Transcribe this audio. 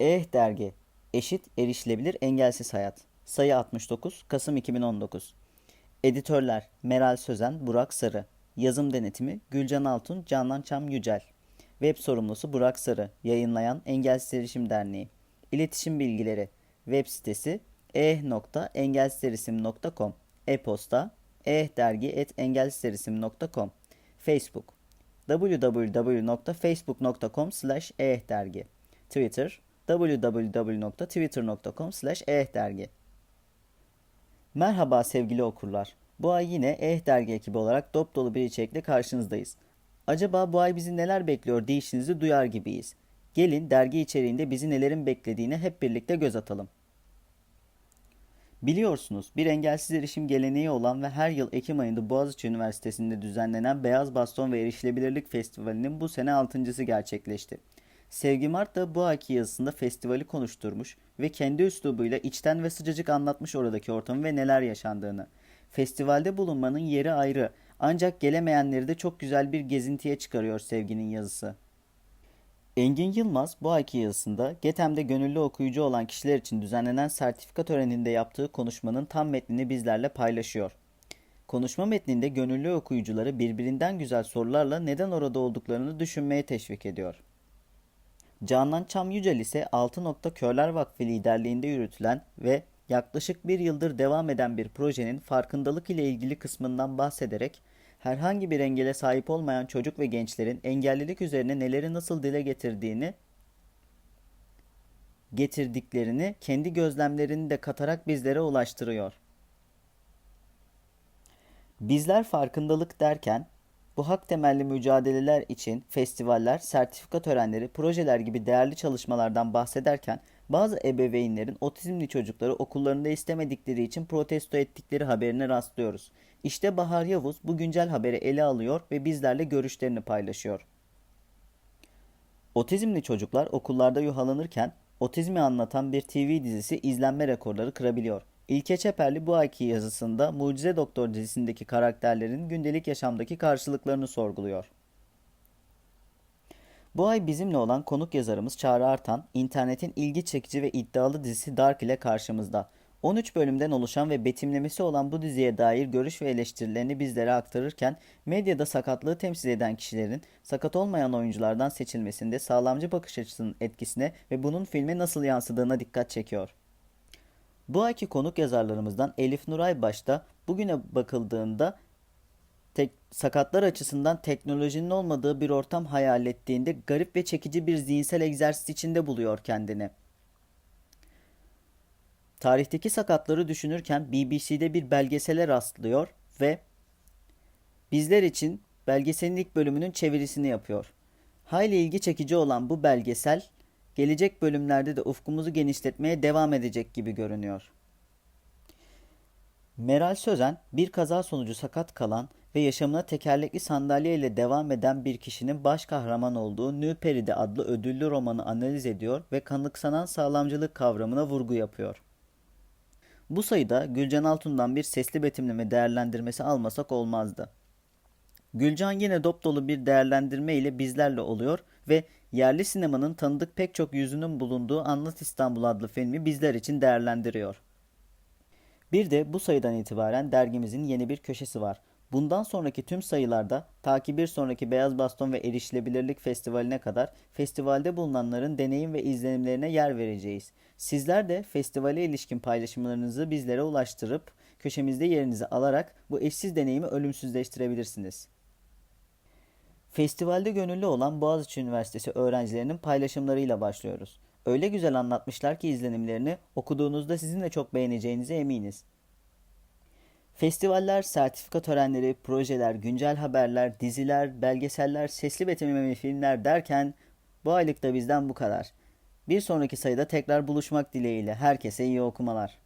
Eh Dergi Eşit Erişilebilir Engelsiz Hayat. Sayı 69 Kasım 2019 Editörler Meral Sözen, Burak Sarı. Yazım Denetimi Gülcan Altun, Canan Çam Yücel. Web sorumlusu Burak Sarı. Yayınlayan Engelsiz Erişim Derneği. İletişim bilgileri Web sitesi eh.engelsizerisim.com E-posta ehdergi.engelsizerisim.com Facebook www.facebook.com slash ehdergi Twitter www.twitter.com ehdergi Merhaba sevgili okurlar. Bu ay yine Eh Dergi ekibi olarak dop dolu bir içerikle karşınızdayız. Acaba bu ay bizi neler bekliyor deyişinizi duyar gibiyiz. Gelin dergi içeriğinde bizi nelerin beklediğine hep birlikte göz atalım. Biliyorsunuz bir engelsiz erişim geleneği olan ve her yıl Ekim ayında Boğaziçi Üniversitesi'nde düzenlenen Beyaz Baston ve Erişilebilirlik Festivali'nin bu sene altıncısı gerçekleşti. Sevgi Mart da bu ayki yazısında festivali konuşturmuş ve kendi üslubuyla içten ve sıcacık anlatmış oradaki ortamı ve neler yaşandığını. Festivalde bulunmanın yeri ayrı ancak gelemeyenleri de çok güzel bir gezintiye çıkarıyor Sevgi'nin yazısı. Engin Yılmaz bu ayki yazısında GETEM'de gönüllü okuyucu olan kişiler için düzenlenen sertifika töreninde yaptığı konuşmanın tam metnini bizlerle paylaşıyor. Konuşma metninde gönüllü okuyucuları birbirinden güzel sorularla neden orada olduklarını düşünmeye teşvik ediyor. Canan Çam Yücel ise 6 Nokta Körler Vakfı liderliğinde yürütülen ve yaklaşık bir yıldır devam eden bir projenin farkındalık ile ilgili kısmından bahsederek herhangi bir engele sahip olmayan çocuk ve gençlerin engellilik üzerine neleri nasıl dile getirdiğini getirdiklerini kendi gözlemlerini de katarak bizlere ulaştırıyor. Bizler farkındalık derken bu hak temelli mücadeleler için festivaller, sertifika törenleri, projeler gibi değerli çalışmalardan bahsederken bazı ebeveynlerin otizmli çocukları okullarında istemedikleri için protesto ettikleri haberine rastlıyoruz. İşte Bahar Yavuz bu güncel haberi ele alıyor ve bizlerle görüşlerini paylaşıyor. Otizmli çocuklar okullarda yuhalanırken otizmi anlatan bir TV dizisi izlenme rekorları kırabiliyor. İlke Çeperli bu ayki yazısında Mucize Doktor dizisindeki karakterlerin gündelik yaşamdaki karşılıklarını sorguluyor. Bu ay bizimle olan konuk yazarımız Çağrı Artan, internetin ilgi çekici ve iddialı dizisi Dark ile karşımızda. 13 bölümden oluşan ve betimlemesi olan bu diziye dair görüş ve eleştirilerini bizlere aktarırken medyada sakatlığı temsil eden kişilerin sakat olmayan oyunculardan seçilmesinde sağlamcı bakış açısının etkisine ve bunun filme nasıl yansıdığına dikkat çekiyor. Bu ayki konuk yazarlarımızdan Elif Nuray başta bugüne bakıldığında tek, sakatlar açısından teknolojinin olmadığı bir ortam hayal ettiğinde garip ve çekici bir zihinsel egzersiz içinde buluyor kendini. Tarihteki sakatları düşünürken BBC'de bir belgesele rastlıyor ve bizler için belgeselin ilk bölümünün çevirisini yapıyor. Hayli ilgi çekici olan bu belgesel gelecek bölümlerde de ufkumuzu genişletmeye devam edecek gibi görünüyor. Meral Sözen bir kaza sonucu sakat kalan ve yaşamına tekerlekli sandalye ile devam eden bir kişinin baş kahraman olduğu Nülperide adlı ödüllü romanı analiz ediyor ve kanıksanan sağlamcılık kavramına vurgu yapıyor. Bu sayıda Gülcan Altun'dan bir sesli betimleme değerlendirmesi almasak olmazdı. Gülcan yine dop dolu bir değerlendirme ile bizlerle oluyor ve yerli sinemanın tanıdık pek çok yüzünün bulunduğu Anlat İstanbul adlı filmi bizler için değerlendiriyor. Bir de bu sayıdan itibaren dergimizin yeni bir köşesi var. Bundan sonraki tüm sayılarda ta ki bir sonraki Beyaz Baston ve Erişilebilirlik Festivali'ne kadar festivalde bulunanların deneyim ve izlenimlerine yer vereceğiz. Sizler de festivale ilişkin paylaşımlarınızı bizlere ulaştırıp köşemizde yerinizi alarak bu eşsiz deneyimi ölümsüzleştirebilirsiniz. Festivalde gönüllü olan Boğaziçi Üniversitesi öğrencilerinin paylaşımlarıyla başlıyoruz. Öyle güzel anlatmışlar ki izlenimlerini okuduğunuzda sizin de çok beğeneceğinize eminiz. Festivaller, sertifika törenleri, projeler, güncel haberler, diziler, belgeseller, sesli betimleme filmler derken bu aylık da bizden bu kadar. Bir sonraki sayıda tekrar buluşmak dileğiyle herkese iyi okumalar.